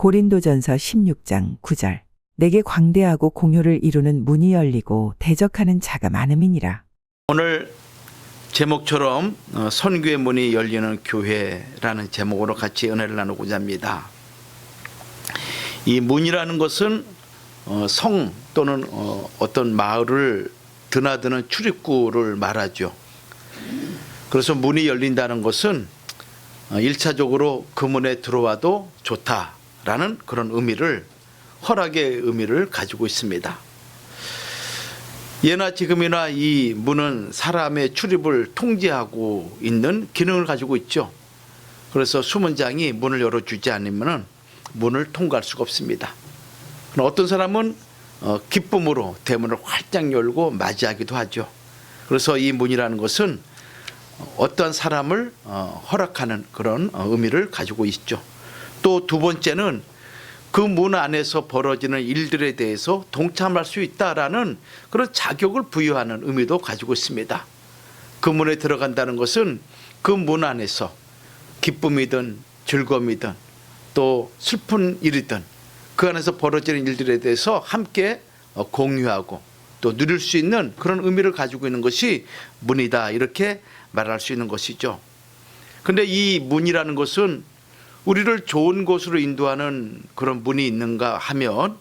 고린도전서 16장 9절. 내게 광대하고 공효를 이루는 문이 열리고 대적하는 자가 많음이니라. 오늘 제목처럼 어, 선교의 문이 열리는 교회라는 제목으로 같이 은혜를 나누고자 합니다. 이 문이라는 것은 어, 성 또는 어, 어떤 마을을 드나드는 출입구를 말하죠. 그래서 문이 열린다는 것은 어, 일차적으로 그 문에 들어와도 좋다 라는 그런 의미를 허락의 의미를 가지고 있습니다. 예나 지금이나 이 문은 사람의 출입을 통제하고 있는 기능을 가지고 있죠. 그래서 수문장이 문을 열어주지 않으면 문을 통과할 수가 없습니다. 어떤 사람은 어, 기쁨으로 대문을 활짝 열고 맞이하기도 하죠. 그래서 이 문이라는 것은 어떠한 사람을 어, 허락하는 그런 어, 의미를 가지고 있죠. 또 두 번째는 그 문 안에서 벌어지는 일들에 대해서 동참할 수 있다라는 그런 자격을 부여하는 의미도 가지고 있습니다. 그 문에 들어간다는 것은 그 문 안에서 기쁨이든 즐거움이든 또 슬픈 일이든 그 안에서 벌어지는 일들에 대해서 함께 어, 공유하고 또 누릴 수 있는 그런 의미를 가지고 있는 것이 문이다 이렇게 말할 수 있는 것이죠. 근데 이 문이라는 것은 우리를 좋은 곳으로 인도하는 그런 문이 있는가 하면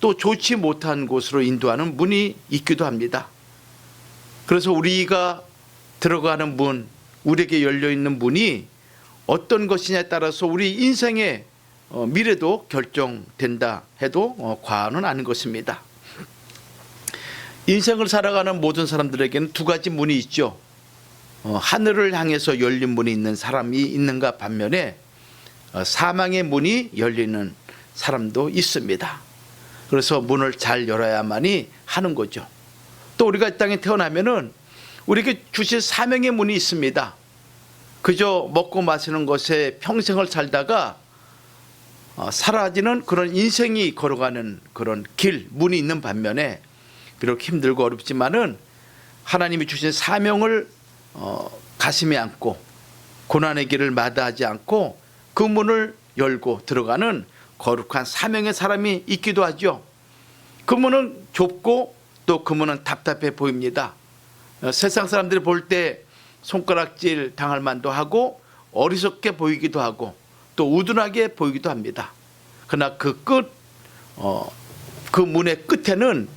또 좋지 못한 곳으로 인도하는 문이 있기도 합니다. 그래서 우리가 들어가는 문, 우리에게 열려 있는 문이 어떤 것이냐에 따라서 우리 인생의 어, 미래도 결정된다 해도 어, 과언은 아닌 것입니다. 인생을 살아가는 모든 사람들에게는 두 가지 문이 있죠. 어, 하늘을 향해서 열린 문이 있는 사람이 있는가 반면에 어, 사망의 문이 열리는 사람도 있습니다. 그래서 문을 잘 열어야만이 하는 거죠. 또 우리가 이 땅에 태어나면은 우리에게 주신 사명의 문이 있습니다. 그저 먹고 마시는 것에 평생을 살다가 어, 사라지는 그런 인생이 걸어가는 그런 길 문이 있는 반면에 비록 힘들고 어렵지만은 하나님이 주신 사명을 어, 가슴에 안고 고난의 길을 마다하지 않고 그 문을 열고 들어가는 거룩한 사명의 사람이 있기도 하죠. 그 문은 좁고 또 그 문은 답답해 보입니다. 어, 세상 사람들이 볼 때 손가락질 당할 만도 하고 어리석게 보이기도 하고 또 우둔하게 보이기도 합니다. 그러나 그 끝, 어, 그 문의 끝에는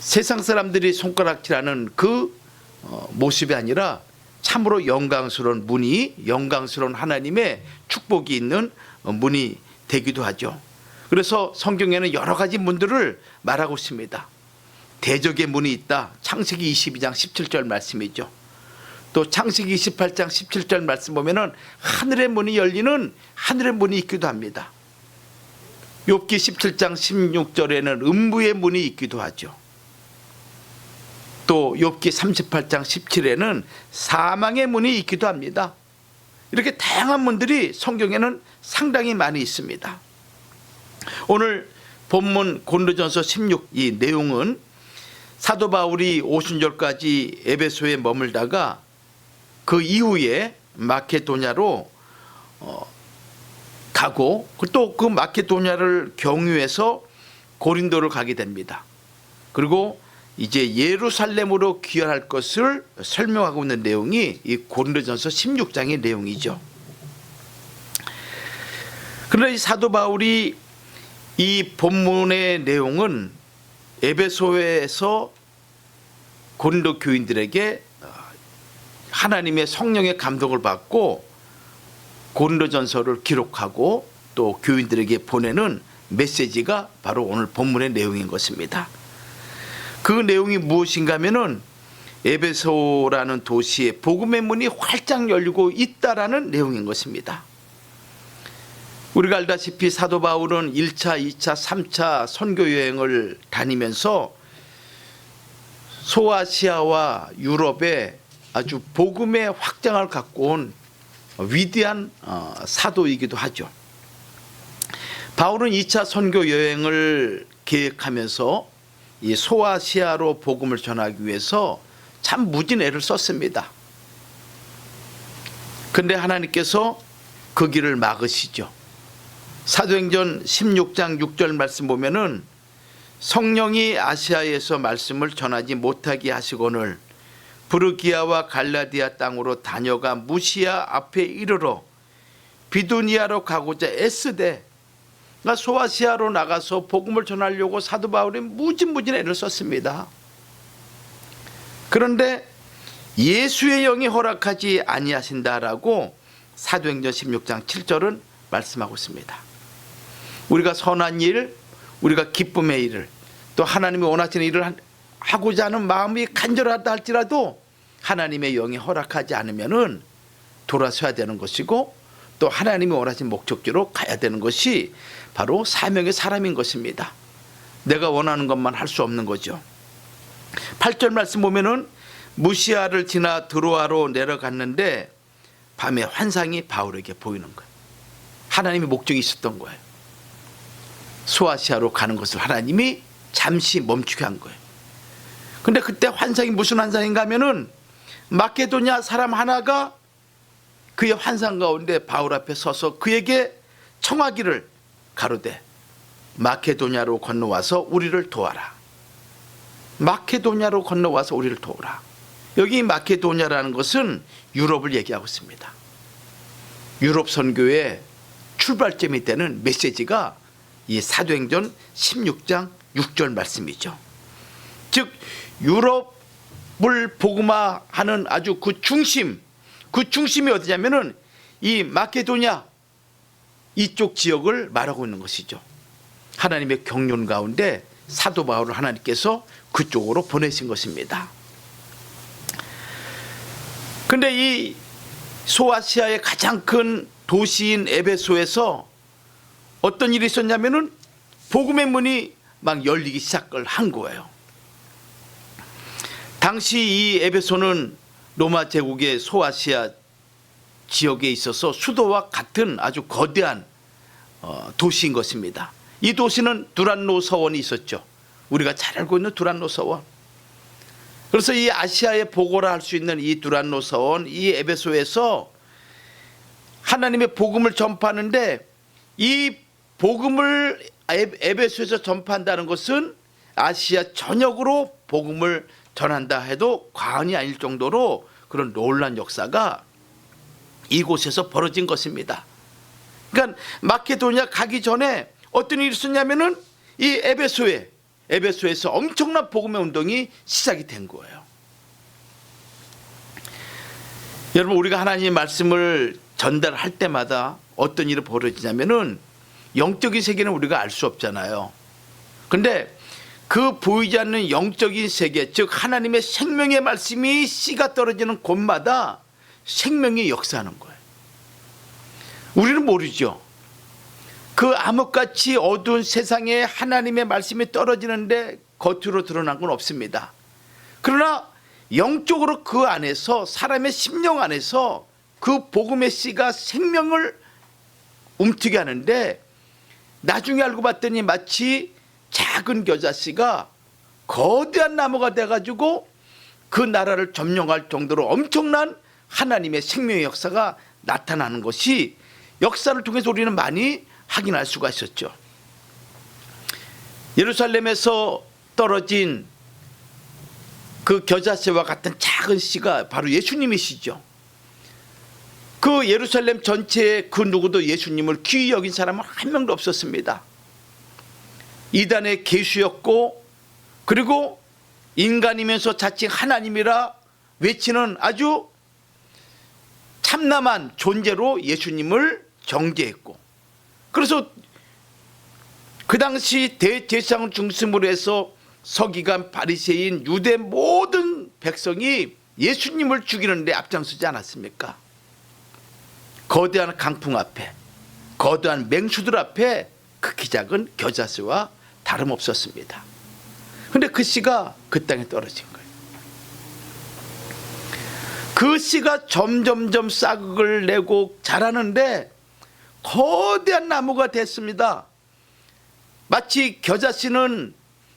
세상 사람들이 손가락질하는 그 어, 모습이 아니라 참으로 영광스러운 문이 영광스러운 하나님의 축복이 있는 어, 문이 되기도 하죠. 그래서 성경에는 여러 가지 문들을 말하고 있습니다. 대적의 문이 있다. 창세기 22장 17절 말씀이죠. 또 창세기 28장 17절 말씀 보면은 하늘의 문이 열리는 하늘의 문이 있기도 합니다. 욥기 17장 16절에는 음부의 문이 있기도 하죠. 또 욥기 38장 17에는 사망의 문이 있기도 합니다. 이렇게 다양한 문들이 성경에는 상당히 많이 있습니다. 오늘 본문 고린도전서 16 이 내용은 사도 바울이 오순절까지 에베소에 머물다가 그 이후에 마케도냐로 어, 가고 또 그 마케도냐를 경유해서 고린도를 가게 됩니다. 그리고 이제 예루살렘으로 귀환할 것을 설명하고 있는 내용이 이 고린도전서 16장의 내용이죠. 그런데 이 사도 바울이 이 본문의 내용은 에베소에서 고린도 교인들에게 하나님의 성령의 감동을 받고 고린도전서를 기록하고 또 교인들에게 보내는 메시지가 바로 오늘 본문의 내용인 것입니다. 그 내용이 무엇인가 하면은 에베소라는 도시에 복음의 문이 활짝 열리고 있다라는 내용인 것입니다. 우리가 알다시피 사도 바울은 1차, 2차, 3차 선교 여행을 다니면서 소아시아와 유럽에 아주 복음의 확장을 갖고 온 위대한 어, 사도이기도 하죠. 바울은 2차 선교 여행을 계획하면서 이 소아시아로 복음을 전하기 위해서 참 무진 애를 썼습니다. 근데 하나님께서 그 길을 막으시죠. 사도행전 16장 6절 말씀 보면은 성령이 아시아에서 말씀을 전하지 못하게 하시거늘 부르기아와 갈라디아 땅으로 다녀가 무시아 앞에 이르러 비두니아로 가고자 애쓰되 그러니까 소아시아로 나가서 복음을 전하려고 사도 바울이 무진무진 애를 썼습니다. 그런데 예수의 영이 허락하지 아니하신다라고 사도행전 16장 7절은 말씀하고 있습니다. 우리가 선한 일, 우리가 기쁨의 일을 또 하나님이 원하시는 일을 한- 하고자 하는 마음이 간절하다 할지라도 하나님의 영이 허락하지 않으면은 돌아서야 되는 것이고 또 하나님이 원하신 목적지로 가야 되는 것이 바로 사명의 사람인 것입니다. 내가 원하는 것만 할 수 없는 거죠. 8절 말씀 보면은 무시아를 지나 드로아로 내려갔는데 밤에 환상이 바울에게 보이는 거예요. 하나님의 목적이 있었던 거예요. 소아시아로 가는 것을 하나님이 잠시 멈추게 한 거예요. 근데 그때 환상이 무슨 환상인가 하면은 마케도냐 사람 하나가 그의 환상 가운데 바울 앞에 서서 그에게 청하기를 가로되 마케도냐로 건너와서 우리를 도와라. 마케도냐로 건너와서 우리를 도우라. 여기 마케도냐라는 것은 유럽을 얘기하고 있습니다. 유럽 선교의 출발점이 되는 메시지가 이 사도행전 16장 6절 말씀이죠. 즉 유럽을 복음화하는 아주 그 중심, 그 중심이 어디냐면은 이 마케도냐 이쪽 지역을 말하고 있는 것이죠. 하나님의 경륜 가운데 사도 바울을 하나님께서 그쪽으로 보내신 것입니다. 근데 이 소아시아의 가장 큰 도시인 에베소에서 어떤 일이 있었냐면은 복음의 문이 막 열리기 시작을 한 거예요. 당시 이 에베소는 로마 제국의 소아시아 지역에 있어서 수도와 같은 아주 거대한 어, 도시인 것입니다. 이 도시는 두란노 서원이 있었죠. 우리가 잘 알고 있는 두란노 서원. 그래서 이 아시아의 보고라 할 수 있는 이 두란노 서원, 이 에베소에서 하나님의 복음을 전파하는데 이 복음을 에- 에베소에서 전파한다는 것은 아시아 전역으로 복음을 전한다 해도 과언이 아닐 정도로 그런 놀란 역사가 이곳에서 벌어진 것입니다. 그러니까 마케도니아 가기 전에 어떤 일이 있었냐면은 이 에베소에 에베소에서 엄청난 복음의 운동이 시작이 된 거예요. 여러분 우리가 하나님의 말씀을 전달할 때마다 어떤 일이 벌어지냐면은 영적인 세계는 우리가 알 수 없잖아요. 근데 그 보이지 않는 영적인 세계, 즉 하나님의 생명의 말씀이 씨가 떨어지는 곳마다 생명이 역사하는 거예요. 우리는 모르죠. 그 암흑같이 어두운 세상에 하나님의 말씀이 떨어지는데 겉으로 드러난 건 없습니다. 그러나 영적으로 그 안에서 사람의 심령 안에서 그 복음의 씨가 생명을 움트게 하는데 나중에 알고 봤더니 마치 작은 겨자씨가 거대한 나무가 돼가지고 그 나라를 점령할 정도로 엄청난 하나님의 생명의 역사가 나타나는 것이 역사를 통해서 우리는 많이 확인할 수가 있었죠. 예루살렘에서 떨어진 그 겨자씨와 같은 작은 씨가 바로 예수님이시죠. 그 예루살렘 전체에 그 누구도 예수님을 귀히 여긴 사람은 한 명도 없었습니다. 이단의 계수였고 그리고 인간이면서 자칭 하나님이라 외치는 아주 참남한 존재로 예수님을 정죄했고 그래서 그 당시 대제사장 중심으로 해서 서기관 바리새인 유대 모든 백성이 예수님을 죽이는데 앞장서지 않았습니까? 거대한 강풍 앞에 거대한 맹수들 앞에 그 기작은 겨자씨와 다름없었습니다. 근데 그 씨가 그 땅에 떨어진 거예요. 그 씨가 점점점 싹을 내고 자라는데 거대한 나무가 됐습니다. 마치 겨자씨는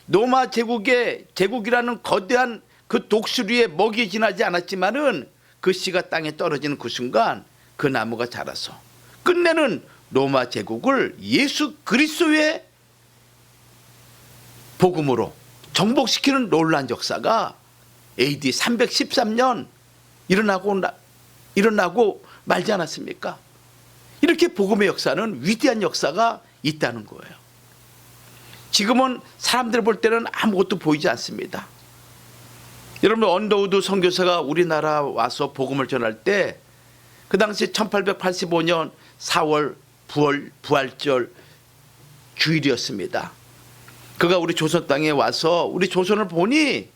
로마 제국의 제국이라는 거대한 그 독수리에 먹이 지나지 않았지만은 그 씨가 땅에 떨어지는 그 순간 그 나무가 자라서 끝내는 로마 제국을 예수 그리스도의 복음으로 정복시키는 놀란 역사가 AD 313년 일어나고 나- 일어나고 말지 않았습니까? 이렇게 복음의 역사는 위대한 역사가 있다는 거예요. 지금은 사람들 볼 때는 아무것도 보이지 않습니다. 여러분 언더우드 선교사가 우리나라 와서 복음을 전할 때 그 당시 1885년 4월 부월 부활절 주일이었습니다. 그가 우리 조선 땅에 와서 우리 조선을 보니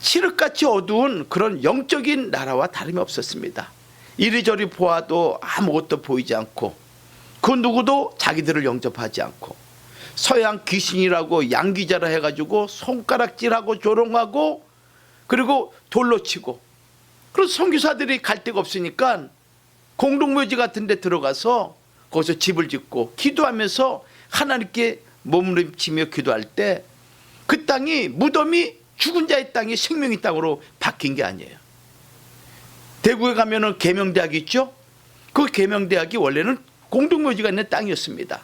칠흑같이 어두운 그런 영적인 나라와 다름이 없었습니다. 이리저리 보아도 아무것도 보이지 않고 그 누구도 자기들을 영접하지 않고 서양 귀신이라고 양귀자라 해가지고 손가락질하고 조롱하고 그리고 돌로 치고 그래서 선교사들이 갈 데가 없으니까 공동묘지 같은 데 들어가서 거기서 집을 짓고 기도하면서 하나님께 몸부림치며 기도할 때 그 땅이 무덤이 죽은 자의 땅이 생명의 땅으로 바뀐 게 아니에요. 대구에 가면은 계명대학이 있죠. 그 계명대학이 원래는 공동묘지가 있는 땅이었습니다.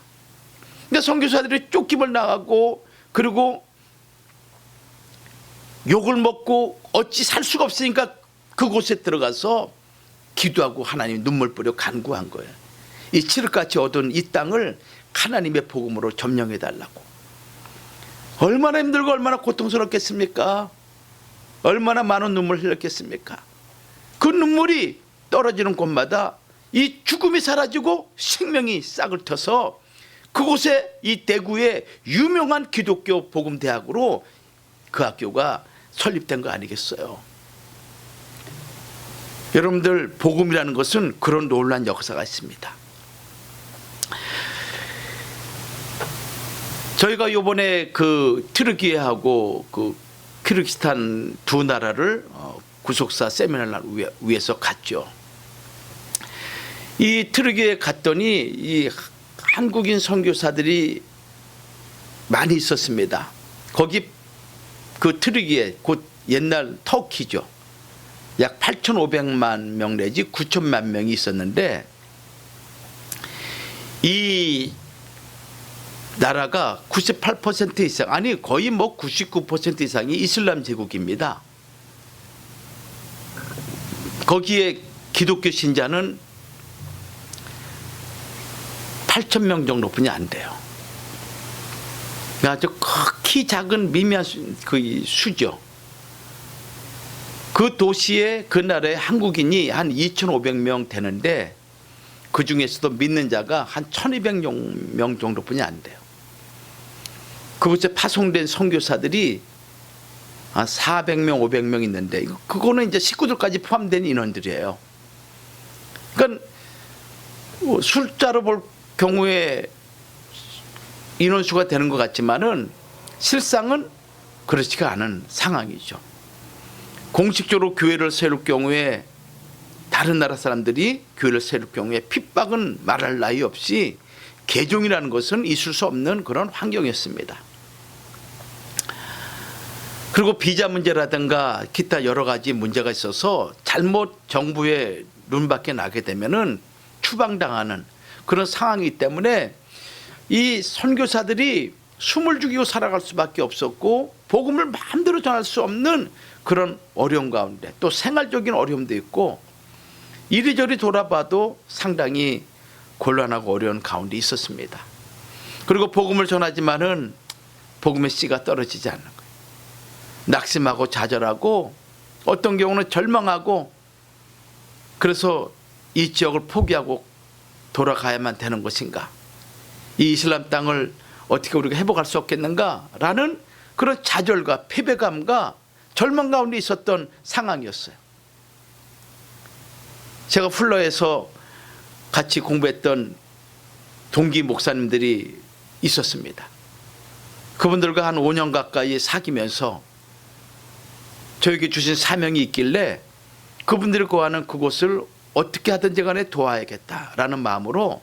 근데 선교사들이 쫓김을 나가고 그리고 욕을 먹고 어찌 살 수가 없으니까 그곳에 들어가서 기도하고 하나님 눈물 뿌려 간구한 거예요. 이 칠흑같이 얻은 이 땅을 하나님의 복음으로 점령해 달라고. 얼마나 힘들고 얼마나 고통스럽겠습니까? 얼마나 많은 눈물 흘렸겠습니까? 그 눈물이 떨어지는 곳마다 이 죽음이 사라지고 생명이 싹을 터서 그곳에 이 대구의 유명한 기독교 복음 대학으로 그 학교가 설립된 거 아니겠어요? 여러분들 복음이라는 것은 그런 놀란 역사가 있습니다. 저희가 이번에 그 트르키예하고 그 키르기스탄 두 나라를 어, 구속사 세미나를 위해- 위해서 갔죠. 이 트르키에 갔더니 이 한국인 선교사들이 많이 있었습니다. 거기 그 트르키에 곧 옛날 터키죠. 약 8,500만 명 내지 9천만 명이 있었는데 이 나라가 98% 이상 아니 거의 뭐 99% 이상이 이슬람 제국입니다. 거기에 기독교 신자는 8천 명 정도뿐이 안 돼요. 아주 극히 작은 미미한 수, 그 수죠. 그 도시에 그 나라에 한국인이 한 2,500명 되는데 그 중에서도 믿는 자가 한 1,200명 정도뿐이 안 돼요. 그곳에 파송된 선교사들이 한 400명, 500명 있는데 그거는 이제 식구들까지 포함된 인원들이에요. 그러니까 뭐 숫자로 볼 경우에 인원수가 되는 것 같지만은 실상은 그렇지가 않은 상황이죠. 공식적으로 교회를 세울 경우에 다른 나라 사람들이 교회를 세울 경우에 핍박은 말할 나위 없이 개종이라는 것은 있을 수 없는 그런 환경이었습니다. 그리고 비자 문제라든가 기타 여러 가지 문제가 있어서 잘못 정부의 눈밖에 나게 되면은 추방당하는 그런 상황이기 때문에 이 선교사들이 숨을 죽이고 살아갈 수밖에 없었고 복음을 마음대로 전할 수 없는 그런 어려움 가운데 또 생활적인 어려움도 있고 이리저리 돌아봐도 상당히 곤란하고 어려운 가운데 있었습니다. 그리고 복음을 전하지만은 복음의 씨가 떨어지지 않는. 낙심하고 좌절하고 어떤 경우는 절망하고 그래서 이 지역을 포기하고 돌아가야만 되는 것인가? 이 이슬람 땅을 어떻게 우리가 회복할 수 없겠는가 라는 그런 좌절과 패배감과 절망 가운데 있었던 상황이었어요. 제가 플러에서 같이 공부했던 동기 목사님들이 있었습니다. 그분들과 한 5년 가까이 사귀면서 저에게 주신 사명이 있길래 그분들이 거하는 그곳을 어떻게 하든지 간에 도와야겠다라는 마음으로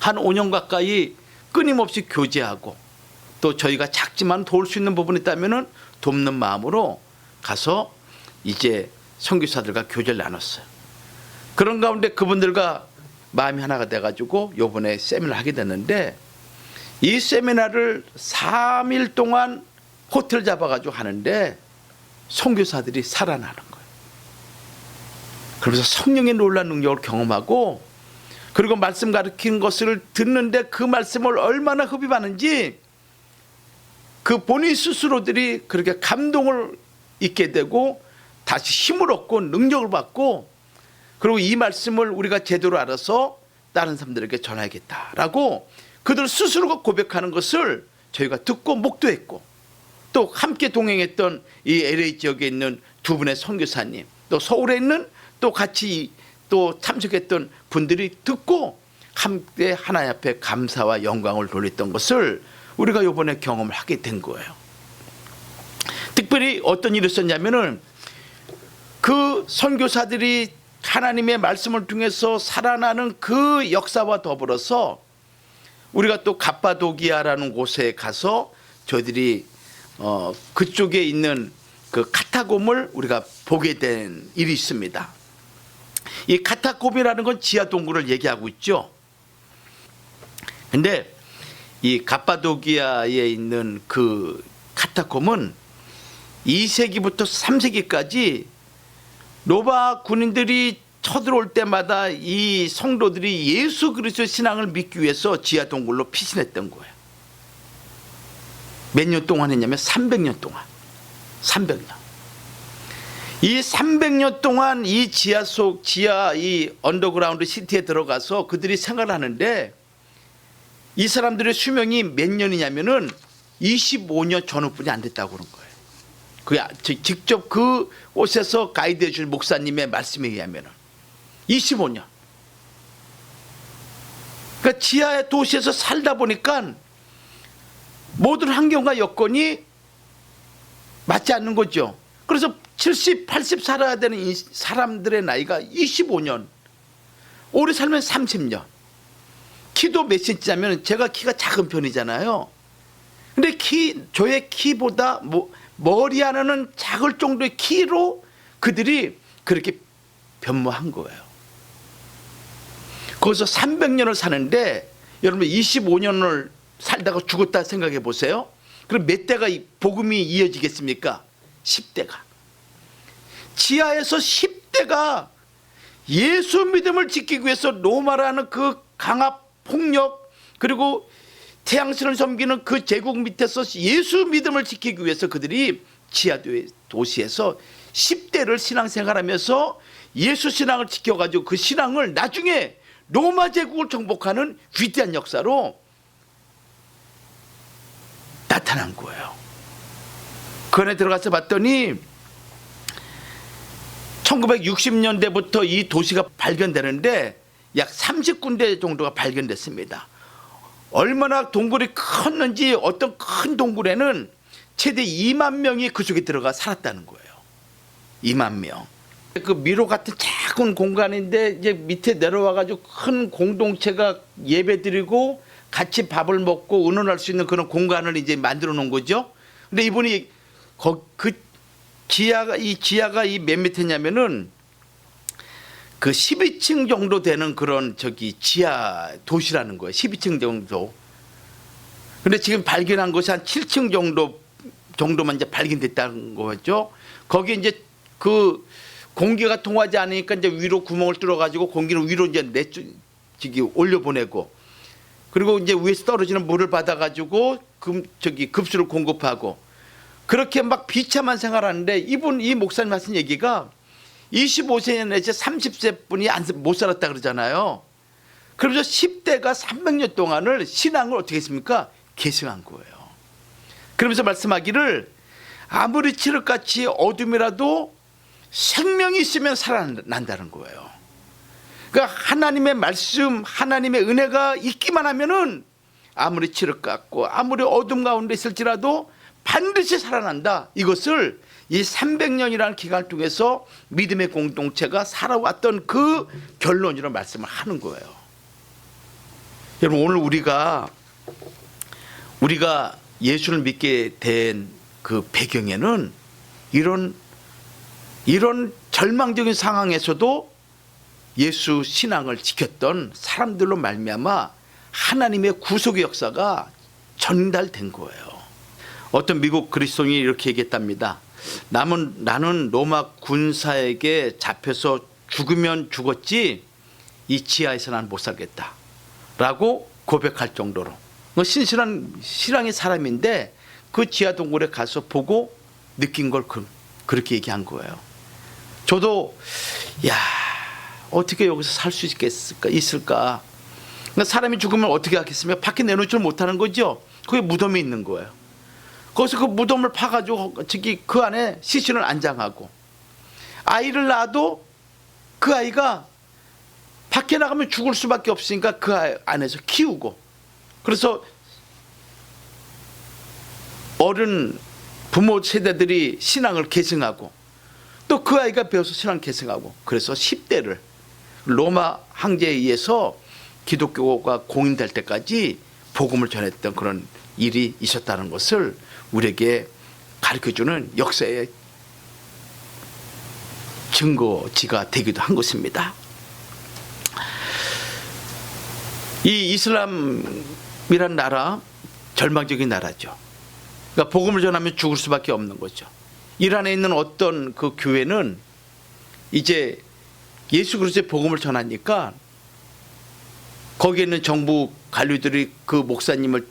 한 5년 가까이 끊임없이 교제하고 또 저희가 작지만 도울 수 있는 부분이 있다면은 돕는 마음으로 가서 이제 선교사들과 교제를 나눴어요. 그런 가운데 그분들과 마음이 하나가 돼가지고 요번에 세미나를 하게 됐는데 이 세미나를 3일 동안 호텔 잡아가지고 하는데 선교사들이 살아나는 거예요. 그러면서 성령의 놀란 능력을 경험하고 그리고 말씀 가르치는 것을 듣는데 그 말씀을 얼마나 흡입하는지 그 본인 스스로들이 그렇게 감동을 잊게 되고 다시 힘을 얻고 능력을 받고 그리고 이 말씀을 우리가 제대로 알아서 다른 사람들에게 전하겠다라고 그들 스스로가 고백하는 것을 저희가 듣고 목도했고 또 함께 동행했던 이 LA 지역에 있는 두 분의 선교사님 또 서울에 있는 또 같이 또 참석했던 분들이 듣고 함께 하나님 앞에 감사와 영광을 돌렸던 것을 우리가 이번에 경험을 하게 된 거예요. 특별히 어떤 일이 있었냐면은 그 선교사들이 하나님의 말씀을 통해서 살아나는 그 역사와 더불어서 우리가 또 갑바도기아라는 곳에 가서 저희들이 어 그쪽에 있는 그 카타콤을 우리가 보게 된 일이 있습니다. 이 카타콤이라는 건 지하 동굴을 얘기하고 있죠. 근데 이 갑바도기아에 있는 그 카타콤은 2세기부터 3세기까지 로마 군인들이 쳐들어올 때마다 이 성도들이 예수 그리스도 신앙을 믿기 위해서 지하 동굴로 피신했던 거예요. 몇 년 동안 했냐면 300년 동안. 300년. 이 300년 동안 이 지하 속 지하 이 언더그라운드 시티에 들어가서 그들이 생활 하는데 이 사람들의 수명이 몇 년이냐면은 25년 전후뿐이 안 됐다고 그런 거예요. 그 직접 그 곳에서 가이드해 줄 목사님의 말씀에 의하면은 25년. 그러니까 지하의 도시에서 살다 보니까 모든 환경과 여건이 맞지 않는 거죠. 그래서 70, 80 살아야 되는 이 사람들의 나이가 25년. 오래 살면 30년. 키도 몇 cm냐면 제가 키가 작은 편이잖아요. 근데 키 저의 키보다 뭐 머리 하나는 작을 정도의 키로 그들이 그렇게 변모한 거예요. 거기서 300년을 사는데 여러분 25년을 살다가 죽었다 생각해 보세요. 그럼 몇 대가 이 복음이 이어지겠습니까? 10대가. 지하에서 10대가 예수 믿음을 지키기 위해서 로마라는 그 강압 폭력 그리고 태양신을 섬기는 그 제국 밑에서 예수 믿음을 지키기 위해서 그들이 지하 도시에서 10대를 신앙생활하면서 예수 신앙을 지켜가지고 그 신앙을 나중에 로마 제국을 정복하는 위대한 역사로 나타난 거예요. 그 안에 들어가서 봤더니 1960년대부터 이 도시가 발견되는데 약 30군데 정도가 발견됐습니다. 얼마나 동굴이 컸는지 어떤 큰 동굴에는 최대 2만 명이 그 속에 들어가 살았다는 거예요. 2만 명. 그 미로 같은 작은 공간인데 이제 밑에 내려와 가지고 큰 공동체가 예배드리고 같이 밥을 먹고 의논할 수 있는 그런 공간을 이제 만들어 놓은 거죠. 근데 이분이 거, 그 지하가 이 지하가 이몇 미터냐면은 그 12층 정도 되는 그런 저기 지하 도시라는 거예요. 12층 정도. 근데 지금 발견한 것이 한 7층 정도 정도만 이제 발견됐다는 거죠. 거기 이제 그 공기가 통하지 않으니까 이제 위로 구멍을 뚫어 가지고 공기를 위로 이제 내 저기 올려 보내고 그리고 이제 위에서 떨어지는 물을 받아 가지고 금 저기 급수를 공급하고 그렇게 막 비참한 생활하는데 이분 이 목사님 하신 얘기가 25세 내지 30세 분이 안, 못 살았다 그러잖아요. 그러면서 10대가 300년 동안을 신앙을 어떻게 했습니까? 계승한 거예요. 그러면서 말씀하기를 아무리 칠흑같이 어둠이라도 생명이 있으면 살아난다는 거예요. 그러니까 하나님의 말씀, 하나님의 은혜가 있기만 하면은 아무리 칠흑 같고 아무리 어둠 가운데 있을지라도 반드시 살아난다. 이것을 이 300년이라는 기간을 통해서 믿음의 공동체가 살아왔던 그 결론으로 말씀을 하는 거예요. 여러분 오늘 우리가 우리가 예수를 믿게 된 그 배경에는 이런 이런 절망적인 상황에서도 예수 신앙을 지켰던 사람들로 말미암아 하나님의 구속의 역사가 전달된 거예요. 어떤 미국 그리스도인이 이렇게 얘기했답니다. 남은 나는 로마 군사에게 잡혀서 죽으면 죽었지 이 지하에서 난 못 살겠다 라고 고백할 정도로 뭐 신실한 신앙의 사람인데 그 지하 동굴에 가서 보고 느낀 걸 그, 그렇게 얘기한 거예요. 저도 야 어떻게 여기서 살 수 있겠을까 있을까? 그러니까 사람이 죽으면 어떻게 하겠으며 밖에 내놓질 못하는 거죠. 그게 무덤이 있는 거예요. 거기서 그 무덤을 파가지고 저기 그 안에 시신을 안장하고 아이를 낳아도 그 아이가 밖에 나가면 죽을 수밖에 없으니까 그 안에서 키우고 그래서 어른 부모 세대들이 신앙을 계승하고 또 그 아이가 배워서 신앙 계승하고 그래서 10대를 로마 황제에 의해서 기독교가 공인될 때까지 복음을 전했던 그런 일이 있었다는 것을 우리에게 가르쳐주는 역사의 증거지가 되기도 한 것입니다. 이 이슬람이란 나라 절망적인 나라죠. 그러니까 복음을 전하면 죽을 수밖에 없는 거죠. 이란에 있는 어떤 그 교회는 이제 예수 그리스도의 복음을 전하니까 거기에 있는 정부 관료들이 그 목사님을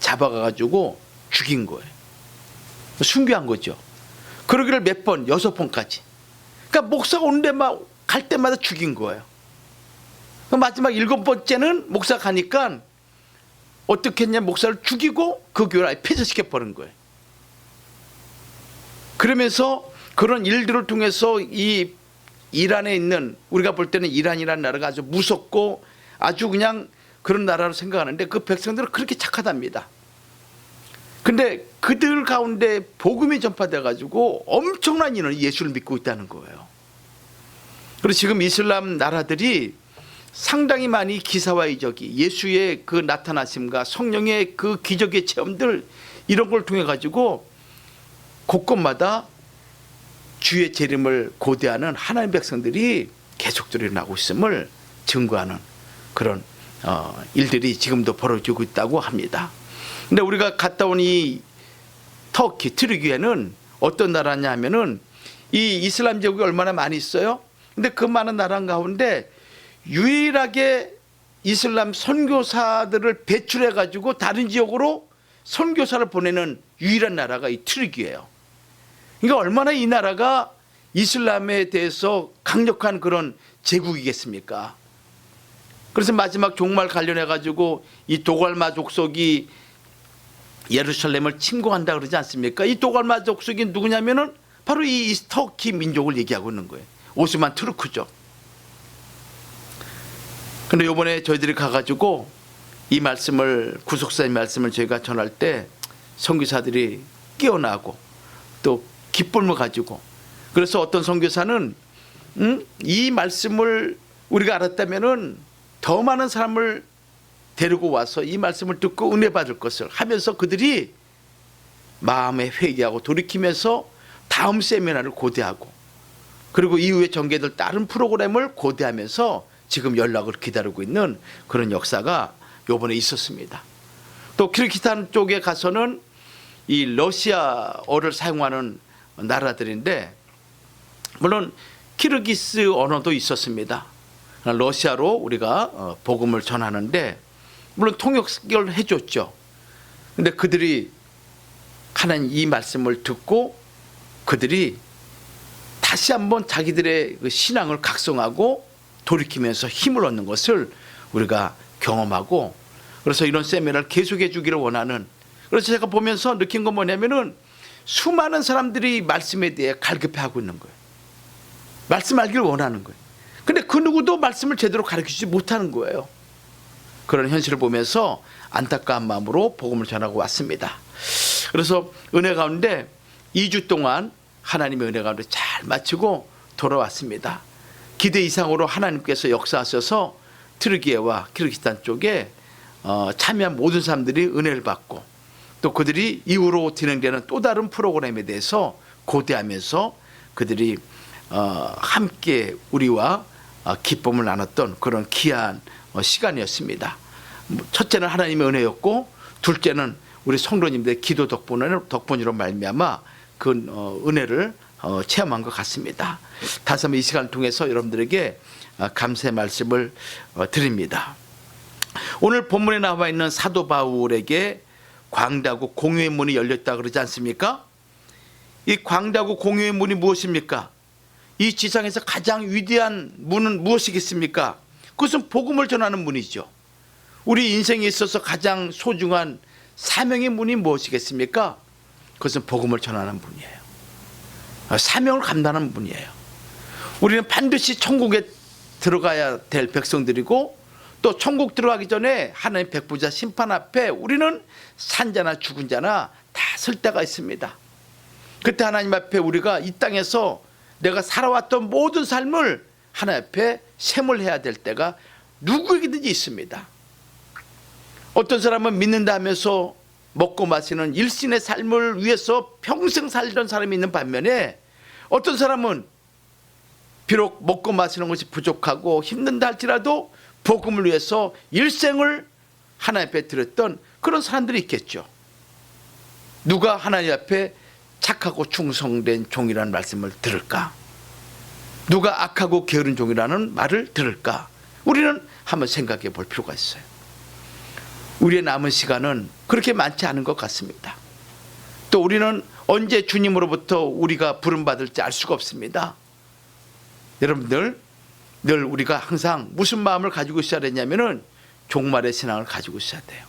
잡아가 가지고 죽인 거예요. 순교한 거죠. 그러기를 몇 번, 여섯 번까지. 그러니까 목사가 오는데 막갈 때마다 죽인 거예요. 그 마지막 일곱 번째는 목사 가니까 어떻게 했냐 목사를 죽이고 그 교회를 아예 폐쇄시켜 버린 거예요. 그러면서 그런 일들을 통해서 이 이란에 있는 우리가 볼 때는 이란이라는 나라가 아주 무섭고 아주 그냥 그런 나라로 생각하는데 그 백성들은 그렇게 착하답니다. 근데 그들 가운데 복음이 전파돼 가지고 엄청난 인원이 예수를 믿고 있다는 거예요. 그리고 지금 이슬람 나라들이 상당히 많이 기사와 이적이 예수의 그 나타나심과 성령의 그 기적의 체험들 이런 걸 통해 가지고 곳곳마다 주의 재림을 고대하는 하나님 백성들이 계속적으로 일어나고 있음을 증거하는 그런 어, 일들이 지금도 벌어지고 있다고 합니다. 근데 우리가 갔다 온 이 터키 트르기에는 어떤 나라냐 하면은 이 이슬람 제국이 얼마나 많이 있어요? 근데 그 많은 나라 가운데 유일하게 이슬람 선교사들을 배출해 가지고 다른 지역으로 선교사를 보내는 유일한 나라가 이 트르기예요. 그러니까 얼마나 이 나라가 이슬람에 대해서 강력한 그런 제국이겠습니까? 그래서 마지막 종말 관련해 가지고 이 도갈마 족속이 예루살렘을 침공한다 그러지 않습니까? 이 도갈마 족속이 누구냐면은 바로 이 터키 민족을 얘기하고 있는 거예요. 오스만 투르크죠. 근데 요번에 저희들이 가가지고 이 말씀을 구속사의 말씀을 저희가 전할 때 선교사들이 깨어나고 또 기쁨을 가지고 그래서 어떤 선교사는 음? 이 말씀을 우리가 알았다면은 더 많은 사람을 데리고 와서 이 말씀을 듣고 은혜 받을 것을 하면서 그들이 마음에 회개하고 돌이키면서 다음 세미나를 고대하고 그리고 이후에 전개될 다른 프로그램을 고대하면서 지금 연락을 기다리고 있는 그런 역사가 요번에 있었습니다. 또 키르기스탄 쪽에 가서는 이 러시아어를 사용하는 나라들인데 물론 키르기스 언어도 있었습니다. 러시아로 우리가 어, 복음을 전하는데 물론 통역을 해줬죠. 근데 그들이 하나님 이 말씀을 듣고 그들이 다시 한번 자기들의 그 신앙을 각성하고 돌이키면서 힘을 얻는 것을 우리가 경험하고 그래서 이런 세미나를 계속해 주기를 원하는 그래서 제가 보면서 느낀 건 뭐냐면은 수많은 사람들이 말씀에 대해 갈급해하고 있는 거예요. 말씀 알기를 원하는 거예요. 근데 그 누구도 말씀을 제대로 가르치지 못하는 거예요. 그런 현실을 보면서 안타까운 마음으로 복음을 전하고 왔습니다. 그래서 은혜 가운데 2주 동안 하나님의 은혜 가운데 잘 마치고 돌아왔습니다. 기대 이상으로 하나님께서 역사하셔서 트르기에와 키르기스탄 쪽에 어, 참여한 모든 사람들이 은혜를 받고 또 그들이 이후로 진행되는 또 다른 프로그램에 대해서 고대하면서 그들이 어, 함께 우리와 어, 기쁨을 나눴던 그런 귀한 어, 시간이었습니다. 뭐, 첫째는 하나님의 은혜였고 둘째는 우리 성도님들의 기도 덕분으로 덕분으로 말미암아 그 어, 은혜를 어, 체험한 것 같습니다. 다시 한번 이 시간을 통해서 여러분들에게 어, 감사의 말씀을 어, 드립니다. 오늘 본문에 나와 있는 사도 바울에게 광대하고 공유의 문이 열렸다 그러지 않습니까? 이 광대하고 공유의 문이 무엇입니까? 이 지상에서 가장 위대한 문은 무엇이겠습니까? 그것은 복음을 전하는 문이죠. 우리 인생에 있어서 가장 소중한 사명의 문이 무엇이겠습니까? 그것은 복음을 전하는 문이에요. 아, 사명을 감당하는 문이에요. 우리는 반드시 천국에 들어가야 될 백성들이고 또 천국 들어가기 전에 하나님 백부자 심판 앞에 우리는 산자나 죽은 자나 다 설 때가 있습니다. 그때 하나님 앞에 우리가 이 땅에서 내가 살아왔던 모든 삶을 하나님 앞에 셈을 해야 될 때가 누구에게든지 있습니다. 어떤 사람은 믿는다 하면서 먹고 마시는 일신의 삶을 위해서 평생 살던 사람이 있는 반면에 어떤 사람은 비록 먹고 마시는 것이 부족하고 힘든다 할지라도 복음을 위해서 일생을 하나님 앞에 드렸던 그런 사람들이 있겠죠. 누가 하나님 앞에 착하고 충성된 종이라는 말씀을 들을까? 누가 악하고 게으른 종이라는 말을 들을까? 우리는 한번 생각해 볼 필요가 있어요. 우리의 남은 시간은 그렇게 많지 않은 것 같습니다. 또 우리는 언제 주님으로부터 우리가 부름받을지 알 수가 없습니다. 여러분들, 늘 우리가 항상 무슨 마음을 가지고 있어야 되냐면은 종말의 신앙을 가지고 있어야 돼요.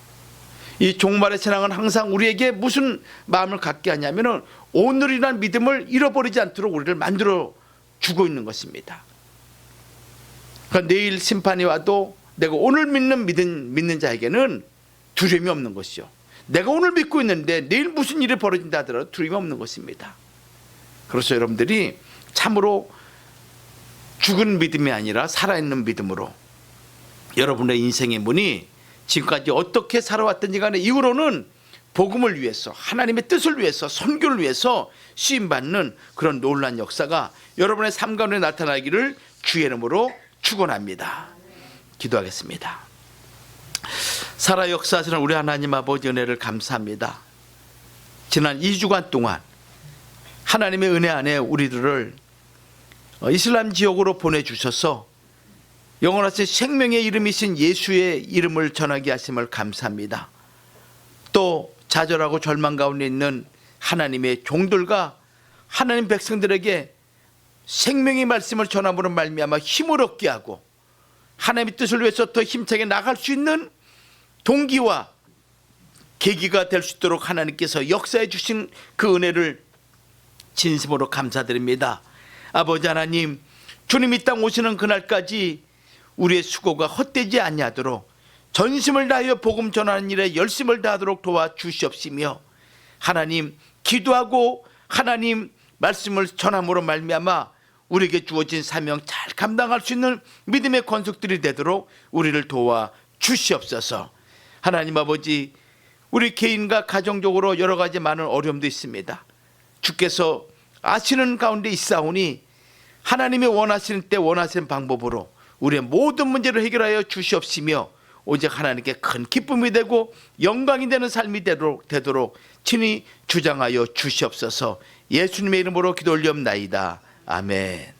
이 종말의 신앙은 항상 우리에게 무슨 마음을 갖게 하냐면은 오늘이란 믿음을 잃어버리지 않도록 우리를 만들어 주고 있는 것입니다. 그러니까 내일 심판이 와도 내가 오늘 믿는 믿는, 믿는 자에게는 두려움이 없는 것이죠. 내가 오늘 믿고 있는데 내일 무슨 일이 벌어진다 하더라도 두려움이 없는 것입니다. 그래서 여러분들이 참으로 죽은 믿음이 아니라 살아있는 믿음으로 여러분의 인생의 문이 지금까지 어떻게 살아왔든지 간에 이후로는 복음을 위해서 하나님의 뜻을 위해서 선교를 위해서 쓰임받는 그런 놀란 역사가 여러분의 삶 가운데 나타나기를 주의 이름으로 축원합니다. 기도하겠습니다. 살아 역사하시는 우리 하나님 아버지 은혜를 감사합니다. 지난 2주간 동안 하나님의 은혜 안에 우리들을 어, 이슬람 지역으로 보내주셔서 영원하신 생명의 이름이신 예수의 이름을 전하게 하심을 감사합니다. 또 좌절하고 절망 가운데 있는 하나님의 종들과 하나님 백성들에게 생명의 말씀을 전함으로 말미암아 힘을 얻게 하고 하나님의 뜻을 위해서 더 힘차게 나갈 수 있는 동기와 계기가 될 수 있도록 하나님께서 역사해 주신 그 은혜를 진심으로 감사드립니다. 아버지 하나님, 주님 이 땅 오시는 그날까지 우리의 수고가 헛되지 아니하도록 전심을 다하여 복음 전하는 일에 열심을 다하도록 도와 주시옵시며 하나님 기도하고 하나님 말씀을 전함으로 말미암아 우리에게 주어진 사명 잘 감당할 수 있는 믿음의 건속들이 되도록 우리를 도와 주시옵소서. 하나님 아버지 우리 개인과 가정적으로 여러 가지 많은 어려움도 있습니다. 주께서 아시는 가운데 있사오니 하나님이 원하시는 때 원하시는 방법으로 우리의 모든 문제를 해결하여 주시옵시며 오직 하나님께 큰 기쁨이 되고 영광이 되는 삶이 되도록, 되도록 친히 주장하여 주시옵소서 예수님의 이름으로 기도 올리옵나이다. 아멘.